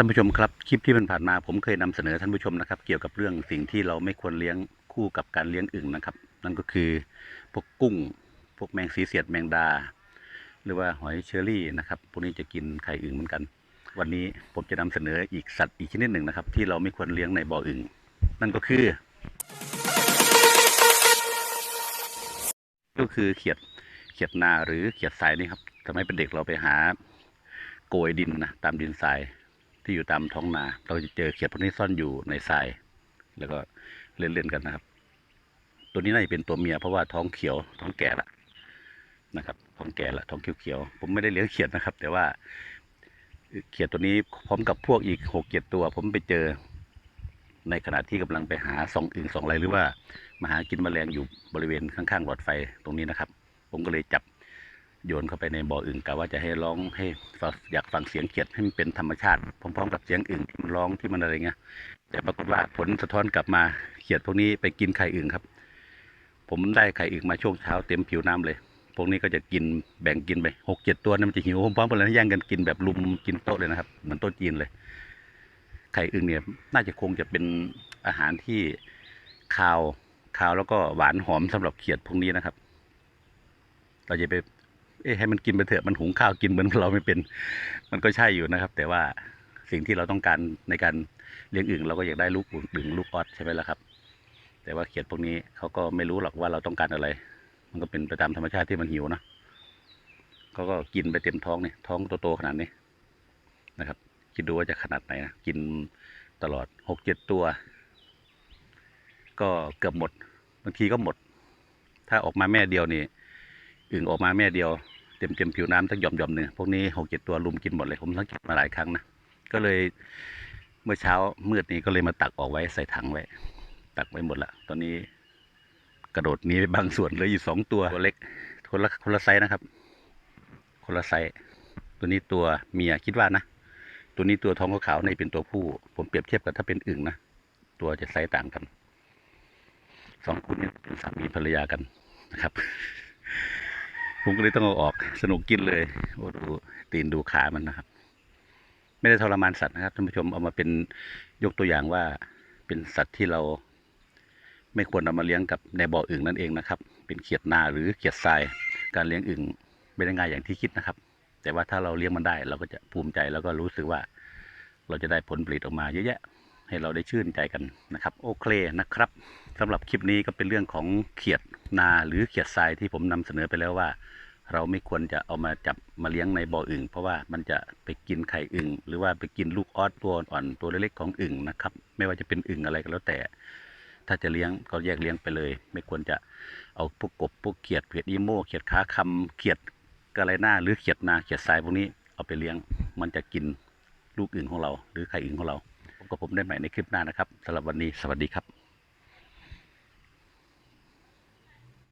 ท่านผู้ชมครับคลิปที่มันผ่านมาผมเคยนำเสนอท่านผู้ชมนะครับ เกี่ยวกับเรื่องสิ่งที่เราไม่ควรเลี้ยงคู่กับการเลี้ยงอึ่งนะครับ นั่นก็คือพวกกุ้ง พวกแมงสีเสียดแมงดา หรือว่าหอยเชอรี่นะครับพวกนี้จะกินไข่อึ่งเหมือนกัน วันนี้ผมจะนำเสนออีกสัตว์อีกชนิดหนึ่งนะครับ ที่เราไม่ควรเลี้ยงในบ่ออึ่งนั่นก็คือ ก็คือเขียดเขียดนาหรือเขียดทรายนี่ครับทำให้เป็นเด็กเราไปหาโกยดินนะตามดินทราย ที่อยู่ตามท้องนา เราจะเจอเขียดพวกนี้ซ่อนอยู่ในทราย แล้วก็เล่นๆกันนะครับ ตัวนี้น่าจะเป็นตัวเมียเพราะว่าท้องเขียวท้องแก่ละนะครับ ท้องแก่ละท้องเขียวๆผมไม่ได้เลี้ยงเขียดนะครับ แต่ว่าเขียดตัวนี้พร้อมกับพวกอีกหกเจ็ดตัว ผมไปเจอ ในขณะที่กำลังไปหาสองอึ่งสองไรหรือว่ามาหากินแมลงอยู่บริเวณข้างๆหลอดไฟตรงนี้นะครับ ผมก็เลยจับ โยนเข้าไปในบ่ออึ่งกะว่าจะให้ร้องให้อยากฟังเสียงเขียดให้มันเป็นธรรมชาติพร้อมๆกับเสียงอึ่งที่มันร้องที่มันอะไรเงี้ยแต่ปรากฏว่าผลสะท้อนกลับมาเขียดพวกนี้ไปกินไข่อึ่งครับ ผมได้ไข่อึ่งมาช่วงเช้าเต็มผิวน้ำเลย พวกนี้ก็จะกินแบ่งกินไปหกเจ็ดตัวนั้นมันจะหิวพร้อมๆกันเลยนะแย่งกันกินแบบลุมกินโต๊ะเลยนะครับเหมือนโต๊ะจีนเลย ไข่อึ่งเนี่ยน่าจะคงจะเป็นอาหารที่คาวคาวแล้วก็หวานหอมสำหรับเขียดพวกนี้นะครับ เราจะไป เอให้มันกินไปเถอะมันหุงข้าวกินเหมือนเราไม่เป็น มันก็ใช่อยู่นะครับ แต่ว่าสิ่งที่เราต้องการในการเลี้ยงอึ่งเราก็อยากได้ลูกอึ่งลูกออดใช่ไหมล่ะครับ แต่ว่าเขียดพวกนี้เขาก็ไม่รู้หรอกว่าเราต้องการอะไร มันก็เป็นไปตามธรรมชาติที่มันหิวนะเขาก็กินไปเต็มท้องเนี่ยท้องโตๆขนาดนี้นะครับ คิดดูว่าจะขนาดไหนนะกินตลอดหกเจ็ดตัว ก็เกือบหมดบางทีก็หมด ถ้าออกมาแม่เดียวนี่ อึ่งออกมาแม่เดียวเต็มเต็มผิวน้ำทั้งหย่อมหย่อมหนึ่งพวกนี้หกเจ็ดตัวลุมกินหมดเลย ผมสังเกตมาหลายครั้งนะ ก็เลยเมื่อเช้ามืดนี้ก็เลยมาตักออกไว้ใส่ถังไว้ ตักไว้หมดละตอนนี้กระโดดนี้ไปบางส่วนเหลยอยู่สองตัวตัวเล็กคนละคนละไซส์นะครับ คนละไซส์ตัวนี้ตัวเมียคิดว่านะ ตัวนี้ตัวท้องขาวๆในเป็นตัวผู้ ผมเปรียบเทียบกับถ้าเป็นอึ่งนะตัวจะไซส์ต่างกันสองคู่นี้เป็นสามีภรรยากันนะครับ ผมก็เลยต้องเอาออกสนุกกินเลยโอ้ดูตีนดูขามันนะครับ ไม่ได้ทรมานสัตว์นะครับท่านผู้ชมเอามาเป็นยกตัวอย่างว่าเป็นสัตว์ที่เรา ไม่ควรเอามาเลี้ยงกับในบ่ออึ่งนั่นเองนะครับ เป็นเขียดนาหรือเขียดทราย การเลี้ยงอึ่งไม่ได้ง่ายอย่างที่คิดนะครับ แต่ว่าถ้าเราเลี้ยงมันได้ เราก็จะภูมิใจแล้วก็รู้สึกว่า เราจะได้ผลผลิตออกมาเยอะแยะให้เราได้ชื่นใจกันนะครับ โอเคนะครับสำหรับคลิปนี้ก็เป็นเรื่องของเขียด นาหรือเขียดทรายที่ผมนำเสนอไปแล้วว่า เราไม่ควรจะเอามาจับมาเลี้ยงในบ่ออึ่งเพราะว่ามันจะไปกินไข่อึ่งหรือว่าไปกินลูกออสตัวอ่อนตัวเล็กๆของอึ่งนะครับ ไม่ว่าจะเป็นอึ่งอะไรก็แล้วแต่ ถ้าจะเลี้ยงก็แยกเลี้ยงไปเลย ไม่ควรจะเอาพวกกบพวกเขียดเขียดอีโมเขียดขาคำเขียดกระไรหน้าหรือเขียดนาเขียดทรายพวกนี้เอาไปเลี้ยงมันจะกินลูกอึ่งของเรา หรือไข่อึ่งของเราพบกับผมได้ใหม่ในคลิปหน้านะครับสำหรับวันนี้สวัสดีครับ